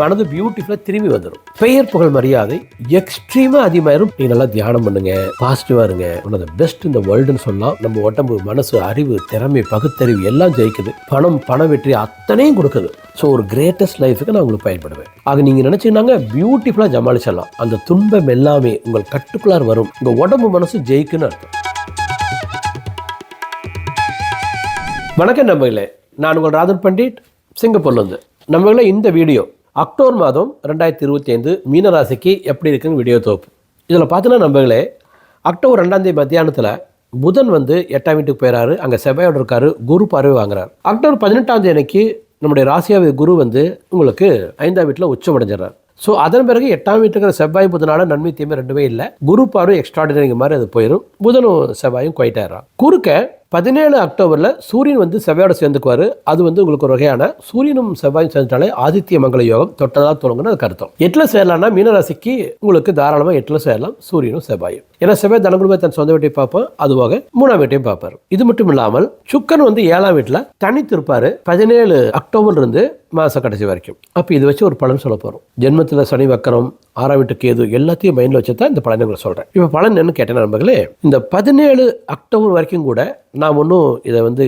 மனது பியூட்டிஃபுல்லா திரும்பி வந்துடும் பெயர் புகழ் மரியாதை எக்ஸ்ட்ரீமா அதிகமாயிரும். நீங்க நல்லா தியானம் பண்ணுங்க பாசிட்டிவா இருங்க. உன்னத பெஸ்ட் இந்த வேர்ல்டுன்னு சொல்லலாம் நம்ம உடம்பு மனசு அறிவு திறமை பகுத்தறிவு எல்லாம் ஜெயிக்குது. பணம் பண வெற்றி அத்தனையும் கொடுக்குது. ஸோ ஒரு கிரேட்டஸ்ட் லைஃபுக்கு நான் உங்களுக்கு பயன்படுவேன். ஆக நீங்க நினைச்சீங்கன்னாங்க பியூட்டிஃபுல்லா ஜமாளிச்சிடலாம் அந்த துன்பம் எல்லாமே உங்கள் கட்டுக்குள்ளார் வரும். உங்க உடம்பு மனசு ஜெயிக்குன்னு அர்த்தம். வணக்கம் நம்பர்களே நான் உங்கள் ராதன் பண்டிட் சிங்கப்பூர்லேருந்து நம்மள இந்த வீடியோ அக்டோபர் மாதம் ரெண்டாயிரத்தி இருபத்தி ஐந்து மீனராசிக்கு எப்படி இருக்குன்னு வீடியோ தோப்பு இதில் பார்த்தீங்கன்னா நம்பங்களே அக்டோபர் ரெண்டாந்தேதி மத்தியானத்தில் புதன் வந்து எட்டாம் வீட்டுக்கு போயிறாரு. அங்கே செவ்வாயோட இருக்காரு குரு பார்வை வாங்குறாரு. அக்டோபர் பதினெட்டாம் தேதி அன்னைக்கு நம்முடைய ராசியாவை குரு வந்து உங்களுக்கு ஐந்தாம் வீட்டில் உச்சம் அடைஞ்சிடறாரு. ஸோ அதன் பிறகு எட்டாம் வீட்டுக்கு இருக்கிற செவ்வாய் புதனால நன்மை தீமை ரெண்டுமே இல்லை. குரு பார்வை எக்ஸ்ட்ராடினரிங்க மாதிரி அது போயிடும் புதனும் செவ்வாயும் குவைட் குறுக்க பதினேழு அக்டோபரில் சூரியன் வந்து செவ்வாயோட சேர்ந்துக்குவார். அது வந்து உங்களுக்கு ஒரு வகையான சூரியனும் செவ்வாயும் சேர்ந்துட்டாலே ஆதித்ய மங்கள யோகம் தொட்டதாக தொடங்குன்னு அது அர்த்தம் எட்டில் சேரலாம்னா மீனராசிக்கு உங்களுக்கு தாராளமாக எட்டில் சேரலாம் சூரியனும் செவ்வாயும். ஏன்னா செவ்வாய் தனகுடும்பை தன் சொந்த வீட்டையும் பார்ப்போம் அதுவாக மூணாம் வீட்டையும் பார்ப்பார். இது மட்டும் இல்லாமல் சுக்கன் வந்து ஏழாம் வீட்டில் தனித்திருப்பார் பதினேழு அக்டோபர்லேருந்து மாதம் கடைசி வரைக்கும். அப்போ இது வச்சு ஒரு பலன் சொல்ல போகிறோம் ஜென்மத்தில் சனி வக்கரம் ஆறாம் வீட்டு கேது எல்லாத்தையும் மைண்டில் வச்சு தான் இந்த பலனை உங்களுக்கு சொல்கிறேன் இப்போ பலன் என்னன்னு கேட்டேன் நண்பர்களே இந்த பதினேழு அக்டோபர் வரைக்கும் கூட நான் ஒன்றும் இதை வந்து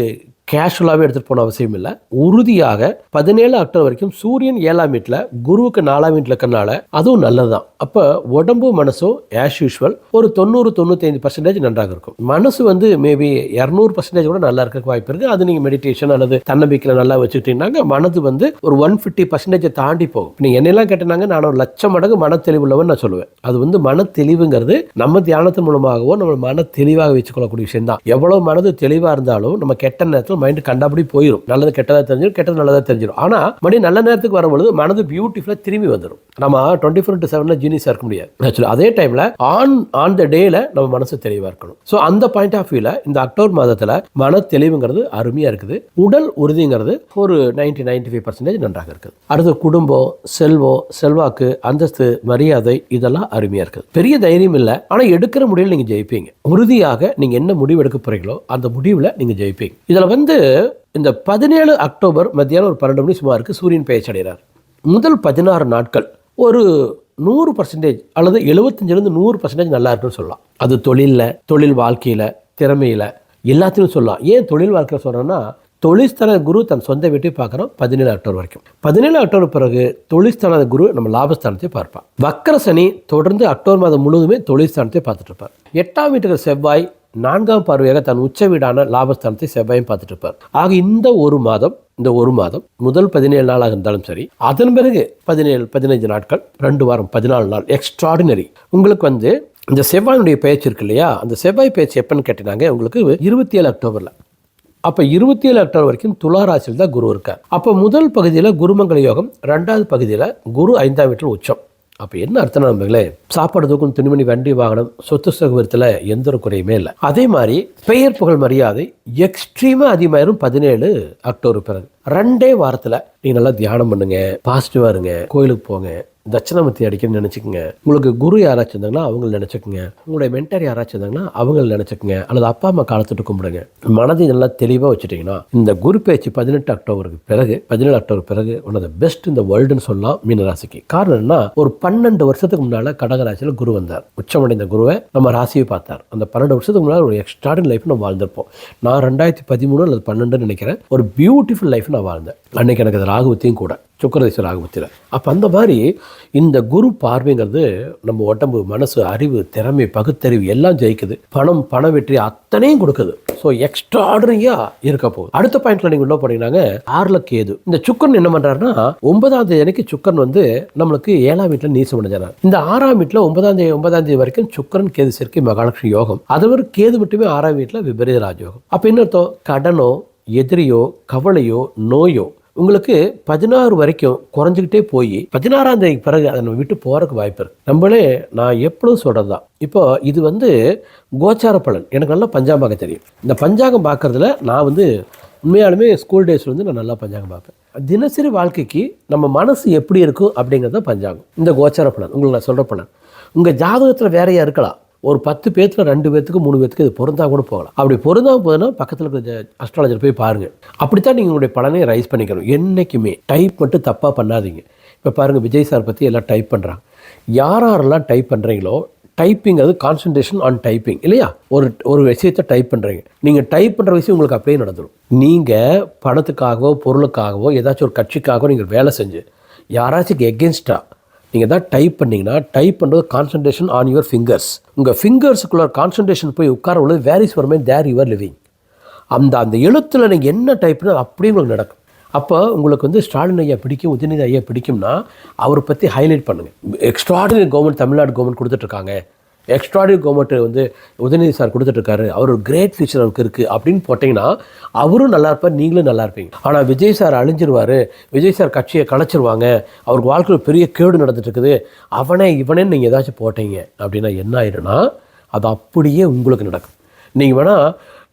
கேஷுவலாகவே எடுத்துகிட்டு போன அவசியம் இல்லை. உறுதியாக பதினேழு அக்டோபர் வரைக்கும் சூரியன் ஏழாம் வீட்டில் குருவுக்கு நாலாம் வீட்டில் இருக்கனால அதுவும் நல்லது தான் அப்போ உடம்பும் மனசும் ஆஸ் யூஷுவல் ஒரு தொண்ணூறு தொண்ணூத்தைந்து பர்சன்டேஜ் நன்றாக இருக்கும். மனசு வந்து மேபி இரநூறு பர்சன்டேஜ் கூட நல்லா இருக்க வாய்ப்பு இருக்குது அது நீங்கள் மெடிடேஷன் அல்லது தன்னம்பிக்கையில் நல்லா வச்சுக்கிட்டீங்கன்னா மனது வந்து ஒரு ஒன் ஃபிஃப்டி பர்சன்டேஜை தாண்டி போகும். நீங்கள் என்னெல்லாம் கேட்டனாங்க நான் ஒரு லட்சம் மடங்கு மன தெளிவுள்ளவன் நான் சொல்லுவேன். அது வந்து மன தெளிவுங்கிறது நம்ம தியானத்தின் மூலமாகவோ நம்ம மன தெளிவாக வச்சுக்கொள்ளக்கூடிய விஷயம் தான் எவ்வளோ மனது தெளிவாக இருந்தாலும் நம்ம கெட்ட நேரத்தில் மைண்டு கண்டாபடி போயிடும் நல்லது கெட்டதாக தெரிஞ்சிடும் கெட்டது நல்லதாக தெரிஞ்சிடும் ஆனால் மணி நல்ல நேரத்துக்கு வரும்பொழுது மனது பியூட்டிஃபுல்லாக திரும்பி வந்துடும் நம்ம டுவெண்ட்டி ஃபோர் இன்ட்டு செவனில் ஜீனியஸாக இருக்க முடியாது. ஆக்சுவலாக அதே டைமில் ஆன் ஆன் த டேல நம்ம மனசு தெளிவாக இருக்கணும். ஸோ அந்த பாயிண்ட் ஆஃப் வியூவில் இந்த அக்டோபர் மாதத்தில் மன தெளிவுங்கிறது அருமையாக இருக்குது. உடல் உறுதிங்கிறது ஒரு நைன்டி நைன்டி ஃபைவ் பர்சன்டேஜ் நன்றாக இருக்குது. அடுத்து குடும்பம் செல்வம் செல்வாக்கு அந்தஸ்து மரியாதை இதெல்லாம் அருமையாக இருக்குது. பெரிய தைரியம் இல்லை. ஆனால் எடுக்கிற முடிவில் நீங்கள் ஜெயிப்பீங்க. உறுதியாக நீங்கள் என்ன முடிவு எடுக்க போகிறீங்களோ அந்த முடிவில் நீங்கள் ஜெயிப்பீங்க. இதில் வந்து வந்து இந்த பதினேழு அக்டோபர் மத்தியானம் ஒரு பன்னெண்டு மணி சுமாருக்கு சூரியன் பெயர்ச்சி அடைகிறார் முதல் பதினாறு நாட்கள் ஒரு நூறு பர்சன்டேஜ் அல்லது எழுபத்தஞ்சிலேருந்து நூறு பர்சன்டேஜ் நல்லா இருக்குன்னு சொல்லலாம். அது தொழிலில் தொழில் வாழ்க்கையில் திறமையில் எல்லாத்தையும் சொல்லலாம். ஏன் தொழில் வாழ்க்கையில் சொல்கிறேன்னா தொழில்ஸ்தல குரு தன் சொந்த வீட்டை பார்க்குறோம் பதினேழு அக்டோபர் வரைக்கும். பதினேழு அக்டோபர் பிறகு தொழில்ஸ்தான குரு நம்ம லாபஸ்தானத்தை பார்ப்பான். வக்கர சனி தொடர்ந்து அக்டோபர் மாதம் முழுவதுமே தொழில்ஸ்தானத்தை பார்த்துட்டு இருப்பார். எட்டாம் வீட்டுக்கு செவ்வாய் நான்காம் பார்வையாக தன் உச்ச வீடான லாபஸ்தானத்தை செவ்வாயும் பார்த்துட்டு இருப்பார். ஆக இந்த ஒரு மாதம் இந்த ஒரு மாதம் முதல் பதினேழு நாளாக இருந்தாலும் சரி அதன் பிறகு பதினேழு பதினைஞ்சு நாட்கள் ரெண்டு வாரம் பதினாலு நாள் எக்ஸ்ட்ராடினரி உங்களுக்கு வந்து இந்த செவ்வாயினுடைய பேச்சு இருக்கு இல்லையா? அந்த செவ்வாய் பேச்சு எப்போன்னு கேட்டினாங்க உங்களுக்கு இருபத்தி ஏழு அக்டோபரில். அப்போ இருபத்தி ஏழு அக்டோபர் வரைக்கும் துலா ராசியில் தான் குரு இருக்கார். அப்போ முதல் பகுதியில் குருமங்கல யோகம் ரெண்டாவது பகுதியில் குரு ஐந்தாம் வீட்டில் உச்சம். அப்போ என்ன அர்த்தம் நம்பங்களே சாப்பாடு தூக்கும் துணிமணி வண்டி வாகனம் சொத்து சுகவரத்தில் எந்த ஒரு குறையுமே இல்லை. அதே மாதிரி பெயர் புகழ் மரியாதை எக்ஸ்ட்ரீமாக அதிகமாயிரும் பதினேழு அக்டோபர் பிறகு. ரெண்டே வாரத்தில் நீங்கள் நல்லா தியானம் பண்ணுங்க பாசிட்டிவாக இருங்க கோயிலுக்கு போங்க தட்சிணாமூர்த்தி அடிக்கணும்னு நினச்சிக்கோங்க. உங்களுக்கு குரு யாராச்சும் இருந்தாங்கன்னா அவங்கள நினச்சிக்கோங்க. உங்களுடைய மென்டர் யாராச்சும் இருந்தாங்கன்னா அவங்கள நினச்சிக்கோங்க. அல்லது அப்பா அம்மா காலத்துட்டு கும்பிடுங்க. மனதை நல்லா தெளிவாக வச்சுட்டிங்கன்னா இந்த குரு பேச்சு பதினெட்டு அக்டோபருக்கு பிறகு பதினேழு அக்டோபர் பிறகு உன்னது பெஸ்ட் இந்த வேர்ல்டுன்னு சொல்லலாம் மீனராசிக்கு. காரணம் என்ன ஒரு பன்னெண்டு வருஷத்துக்கு முன்னால் கடகராசியில் குரு வந்தார். உச்சமடைந்த குருவை நம்ம ராசியை பார்த்தார். அந்த பன்னெண்டு வருஷத்துக்கு முன்னால் ஒரு எக்ஸ்ட்ராடின் லைஃப் நம்ம வாழ்ந்திருப்போம். நான் ரெண்டாயிரத்தி பதிமூணு அல்லது பன்னெண்டுன்னு நினைக்கிறேன். ஒரு பியூட்டிஃபுல் லைஃப் நான் வாழ்ந்தேன் அன்னைக்கு எனக்கு அது ராகுவத்தையும் கூட சுக்கரதேச ராகுபத்தியில். அப்போ அந்த மாதிரி இந்த குரு பார்வைங்கிறது நம்ம உடம்பு மனசு அறிவு திறமை பகுத்தறிவு எல்லாம் ஜெயிக்குது. பணம் பண வெற்றி அத்தனையும் கொடுக்குது. ஸோ எக்ஸ்ட்ராடனரியாக இருக்க போகுது. அடுத்த பாயிண்ட்ல நீங்கள் உள்ள போனீங்கன்னாங்க ஆறுல கேது இந்த சுக்கரன் என்ன பண்ணுறாருன்னா ஒன்பதாம் தேதி அன்னைக்கு சுக்கரன் வந்து நம்மளுக்கு ஏழாம் வீட்டில் நீசம் அடைஞ்சார் இந்த ஆறாம் வீட்டில் ஒன்பதாம் தேதி ஒன்பதாம் தேதி வரைக்கும் சுக்கரன் கேது சேர்க்கை மகாலட்சுமி யோகம். அது கேது மட்டுமே ஆறாம் வீட்டில் விபரீத ராஜயோகம். அப்போ என்ன அர்த்தம்? கடனோ எதிரியோ கவலையோ நோயோ உங்களுக்கு பதினாறு வரைக்கும் குறைஞ்சிக்கிட்டே போய் பதினாறாம் தேதிக்கு பிறகு அதை நம்ம விட்டு போகிறதுக்கு வாய்ப்பு இருக்குது நம்மளே நான் எப்பொழுதும் சொல்கிறது தான் இப்போ இது வந்து கோச்சார பலன். எனக்கு நல்லா பஞ்சாங்கம் தெரியும். இந்த பஞ்சாங்கம் பார்க்குறதுல நான் வந்து உண்மையாலுமே ஸ்கூல் டேஸ்ல வந்து நான் நல்லா பஞ்சாங்கம் பார்ப்பேன். தினசரி வாழ்க்கைக்கு நம்ம மனசு எப்படி இருக்கும் அப்படிங்கிறது தான் பஞ்சாங்கம். இந்த கோச்சார பலன். உங்களுக்கு நான் சொல்கிற பலன். உங்கள் ஜாதகத்தில் வேறையாக இருக்கலாம். ஒரு பத்து பேர்த்துல ரெண்டு பேர்த்துக்கு மூணு பேர்த்துக்கு இது பொருந்தா கூட போகலாம். அப்படி பொருந்தா போதுன்னா பக்கத்தில் இருக்கிற அஸ்ட்ராலஜர் போய் பாருங்கள் அப்படித்தான் நீங்கள் உங்களுடைய பலனை ரைஸ் பண்ணிக்கணும். என்றைக்குமே டைப் மட்டும் தப்பாக பண்ணாதீங்க. இப்போ பாருங்கள் விஜய் சார் பற்றி எல்லாம் டைப் பண்ணுறாங்க யார் யாரெல்லாம் டைப் பண்ணுறீங்களோ டைப்பிங் அது கான்சன்ட்ரேஷன் ஆன் டைப்பிங் இல்லையா? ஒரு ஒரு விஷயத்தை டைப் பண்ணுறீங்க நீங்கள் டைப் பண்ணுற விஷயம் உங்களுக்கு அப்படியே நடந்துடும் நீங்கள் பணத்துக்காகவோ பொருளுக்காகவோ ஏதாச்சும் ஒரு கட்சிக்காகவோ நீங்கள் வேலை செஞ்சு யாராச்சும் எகென்ஸ்டாக நீங்கள் தான் டைப் பண்ணீங்கன்னா டைப் பண்ணுறது கான்சன்ட்ரேஷன் ஆன் யுவர் ஃபிங்கர்ஸ் உங்கள் ஃபிங்கர்ஸுக்குள்ள கான்சன்ட்ரேஷன் போய் உட்கார உள்ளது where is for my there your living அந்த அந்த எழுத்தில் நீங்கள் என்ன டைப் பண்ணால் அப்படியே உங்களுக்கு நடக்கும். அப்போ உங்களுக்கு வந்து ஸ்டாலின் ஐயா பிடிக்கும் உதயநிதி ஐயா பிடிக்கும்னா அவரை பற்றி ஹைலைட் பண்ணுங்கள் எக்ஸ்ட்ராடினரி கவர்மெண்ட் தமிழ்நாடு கவர்மெண்ட் கொடுத்துட்ருக்காங்க எக்ஸ்ட்ராடி கவர்மெண்ட் வந்து உதயநிதி சார் கொடுத்துட்ருக்காரு. அவர் ஒரு கிரேட் ஃபியூச்சர் அவருக்கு இருக்குது அப்படின்னு போட்டிங்கன்னா அவரும் நல்லா இருப்பார் நீங்களும் நல்லா இருப்பீங்க. ஆனால் விஜய் சார் அழிஞ்சிருவார் விஜய் சார் கட்சியை கலைச்சிருவாங்க அவருக்கு வாழ்க்கையில் பெரிய கேடு நடந்துட்டு இருக்குது அவனே இவனே நீங்கள் ஏதாச்சும் போட்டீங்க அப்படின்னா என்ன ஆயிடும்னா அது அப்படியே உங்களுக்கு நடக்கும். நீங்கள் வேணால்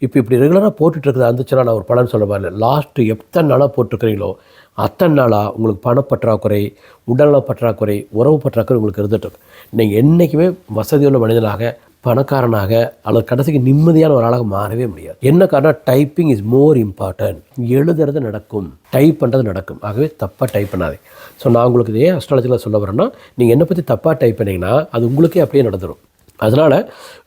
இப்போ இப்படி ரெகுலராக போட்டுட்ருக்குது இருந்துச்சுன்னா நான் ஒரு பலன் சொல்ல லாஸ்ட்டு எத்தனை நாளாக போட்டிருக்கிறீங்களோ அத்தனை நாளாக உங்களுக்கு பணப்பற்றாக்குறை உடல்நல பற்றாக்குறை உறவு பற்றாக்குறை உங்களுக்கு இருந்துட்டு நீங்கள் என்றைக்குமே வசதியுள்ள மனிதனாக பணக்காரனாக அல்லது கடைசிக்கு நிம்மதியான ஒரு ஆளாக மாறவே முடியாது. என்ன காரணம் டைப்பிங் இஸ் மோர் இம்பார்ட்டன்ட் எழுதுறது நடக்கும். டைப் பண்ணுறது நடக்கும். ஆகவே தப்பாக டைப் பண்ணாதே. ஸோ நான் உங்களுக்கு இதே அஸ்ட்ராலஜியில் சொல்ல வரேன்னா நீங்கள் என்னை பற்றி தப்பாக டைப் பண்ணிங்கன்னா அது உங்களுக்கே அப்படியே நடந்துடும் அதனால்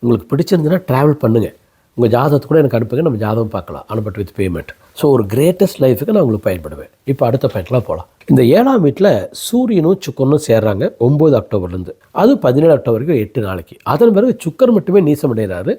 உங்களுக்கு பிடிச்சிருந்துன்னா ட்ராவல் பண்ணுங்கள் உங்கள் ஜாதகத்தை கூட எனக்கு அனுப்புங்க நம்ம ஜாதகம் பார்க்கலாம். அனுப்பட் வித் பேமெண்ட் ஸோ ஒரு கிரேட்டஸ்ட் லைஃபுக்கு நான் உங்களுக்கு பயன்படுவேன். இப்போ அடுத்த பாயிண்ட்லாம் போகலாம் இந்த ஏழாம் வீட்டில் சூரியனும் சுக்கரனும் சேர்றாங்க ஒம்பது அக்டோபர்லேருந்து அது பதினேழு அக்டோபர் வரைக்கும் எட்டு நாளைக்கு. அதன் பிறகு சுக்கர் மட்டுமே நீசமடைகிறாரு.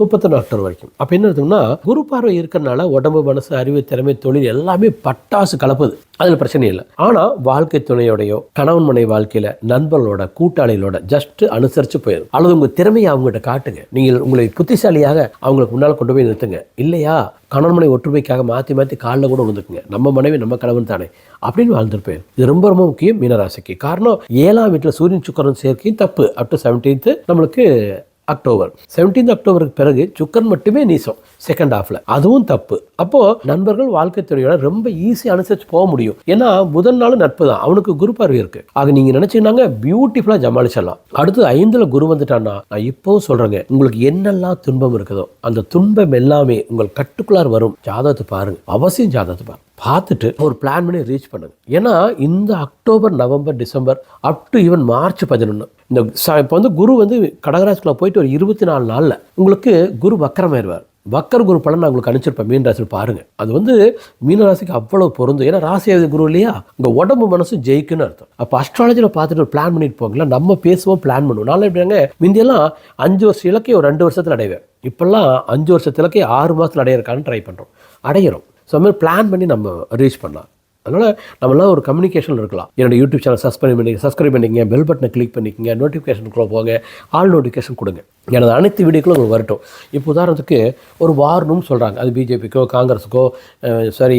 முப்பத்தொன்று அக்டோபர் வரைக்கும். அப்போ என்ன இருக்குன்னா குரு பார்வை இருக்கிறனால உடம்பு மனசு அறிவு திறமை தொழில் எல்லாமே பட்டாசு கலப்புது. அதில் பிரச்சனை இல்லை. ஆனால் வாழ்க்கை துணையோடையோ கணவன் மனை வாழ்க்கையில் நண்பர்களோட கூட்டாளிகளோட ஜஸ்ட் அனுசரித்து போயிடும் அல்லது உங்கள் திறமையை அவங்ககிட்ட காட்டுங்க. நீங்கள் உங்களை புத்திசாலியாக அவங்களுக்கு முன்னால் கொண்டு போய் நிறுத்துங்க. இல்லையா? கணவன் மனை ஒற்றுமைக்காக மாற்றி மாற்றி காலில் கூட விழுந்துக்குங்க நம்ம மனைவி நம்ம கணவன் தானே. அப்படின்னு வாழ்ந்துட்டு போயிடும் இது ரொம்ப ரொம்ப முக்கியம் மீனராசிக்கு. காரணம் ஏழாம் வீட்டில் சூரியன் சுக்கரன் சேர்க்கையும் தப்பு. அப் டு செவன்டீன்த்து நம்மளுக்கு அக்டோபர். 17th அக்டோபருக்கு பிறகு சுக்கன் மட்டுமே நீசம் செகண்ட் ஹாஃப்ல அதுவும் தப்பு. அப்போ நண்பர்கள் வாழ்க்கை துறையோட ரொம்ப ஈஸி அனுசரிச்சு போக முடியும். ஏன்னா முதல் நாள் நட்பு தான். அவனுக்கு குரு பார்வை இருக்கு. ஆக நீங்க நினைச்சீங்கன்னாங்க பியூட்டிஃபுல்லா ஜமாளிச்சிடலாம் அடுத்து ஐந்துல குரு வந்துட்டான்னா நான் இப்போவும் சொல்றேங்க உங்களுக்கு என்னெல்லாம் துன்பம் இருக்குதோ அந்த துன்பம் எல்லாமே உங்கள் கட்டுக்குள்ளார் வரும். ஜாதகத்தை பாருங்க. அவசியம் ஜாதகத்தை பாருங்க. பார்த்துட்டு ஒரு பிளான் பண்ணி ரீச் பண்ணுங்க ஏன்னா இந்த October November December up to even March பதினொன்று இந்த இப்போ வந்து குரு வந்து கடகராசிக்குள்ள போயிட்டு ஒரு இருபத்தி நாலு நாளில் உங்களுக்கு குரு வக்கரமாயிருவார். வக்கர் குரு பலன் நான் உங்களுக்கு அனுப்பிச்சிருப்பேன் மீன் ராசியில் பாருங்கள் அது வந்து மீன ராசிக்கு அவ்வளோ பொருந்தும் ஏன்னா ராசி குரு இல்லையா? உங்கள் உடம்பு மனசு ஜெயிக்குன்னு அர்த்தம். அப்போ அஸ்ட்ராலஜியில் பார்த்துட்டு ஒரு பிளான் பண்ணிட்டு போங்களா நம்ம பேசுவோம் பிளான் பண்ணுவோம். நாளை எப்படிங்க? முந்தியெல்லாம் அஞ்சு வருஷம் இலக்கையை ஒரு ரெண்டு வருஷத்தில் அடைவேன். இப்போல்லாம் அஞ்சு வருஷத்து இலக்கையை ஆறு மாதத்தில் அடையிறக்கான்னு ட்ரை பண்ணுறோம் அடையிறோம். ஸோ மாதிரி பிளான் பண்ணி நம்ம ரீச் பண்ணலாம். அதனால் நம்மளாம் ஒரு கம்யூனிகேஷன் இருக்கலாம். என்னோட யூடியூப் சேனல் சப்ஸ்கிரைப் பண்ணி சப்ஸ்கிரைப் பண்ணிக்கங்க பெல் பட்டனை கிளிக் பண்ணிக்கங்க நோட்டிஃபிகேஷனுக்குள்ளே போங்க ஆல் நோட்டிஃபிகேஷன் கொடுங்க. எனது அனைத்து வீடியோக்களும் உங்களுக்கு வரட்டும். இப்போ உதாரணத்துக்கு ஒரு வார்னும் சொல்கிறாங்க அது பிஜேபிக்கோ காங்கிரஸுக்கோ சாரி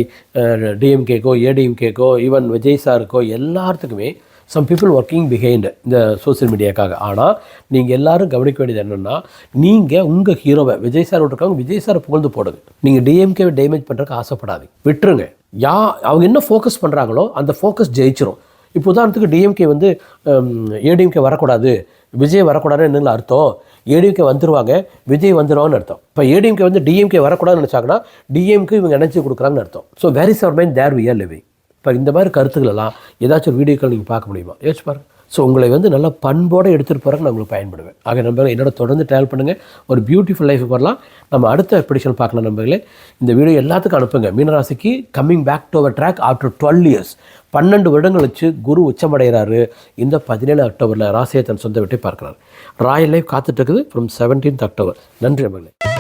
டிஎம்கேக்கோ ஏடிஎம்கேக்கோ ஈவன் விஜய் சாருக்கோ எல்லாத்துக்குமே சம் பீப்புள் ஒர்க்கிங் பிஹைண்ட் இந்த சோஷியல் மீடியாக்காக ஆனால் நீங்கள் எல்லாரும் கவனிக்க வேண்டியது என்னென்னா நீங்கள் உங்கள் ஹீரோவை விஜய் சார் இருக்காங்க விஜய் சாரை புகழ்ந்து போடுங்க நீங்கள் டிஎம்கேவை டேமேஜ் பண்ணுறதுக்கு ஆசைப்படாது விட்டுருங்க. யா அவங்க என்ன ஃபோக்கஸ் பண்ணுறாங்களோ அந்த ஃபோக்கஸ் ஜெயிச்சிரும். இப்போ உதாரணத்துக்கு டிஎம்கே வந்து ஏடிஎம்கே வரக்கூடாது. விஜய் வரக்கூடாதுன்னு என்னென்ன அர்த்தம்? ஏடிஎம்கே வந்துருவாங்க விஜய் வந்துடுவாங்கன்னு அர்த்தம். இப்போ ஏடிஎம்கே வந்து டிஎம்கே வரக்கூடாதுன்னு நினச்சாங்கன்னா டிஎம்கே இவங்க நினச்சி கொடுக்குறாங்கன்னு அர்த்தம். So where is our mind there we are living இப்போ இந்த மாதிரி கருத்துக்கள் எல்லாம் ஏதாச்சும் ஒரு வீடியோக்கள் நீங்கள் பார்க்க முடியுமா? யோசிச்சு பாருங்கள் ஸோ உங்களை வந்து நல்லா பண்போடு எடுத்துகிட்டு போகிறக்கு நான் உங்களுக்கு பயன்படுவேன். ஆக நண்பர்களே என்னோட தொடர்ந்து ட்ராவல் பண்ணுங்கள் ஒரு பியூட்டிஃபுல் லைஃப் வரலாம். நம்ம அடுத்த எபிடிஷன் பார்க்கலாம் நண்பர்களே. இந்த வீடியோ எல்லாத்துக்கும் அனுப்புங்க. மீனராசிக்கு coming back to our track after twelve years பன்னெண்டு வருடங்கள் வச்சு குரு உச்சமடைகிறாரு. இந்த பதினேழு அக்டோபரில் ராசியை தன் சொந்த வீட்டை பார்க்குறாரு. ராயல் லைஃப் காத்துட்டு இருக்குது ஃப்ரம் செவன்டீன்த் அக்டோபர் நன்றி நண்பர்களே.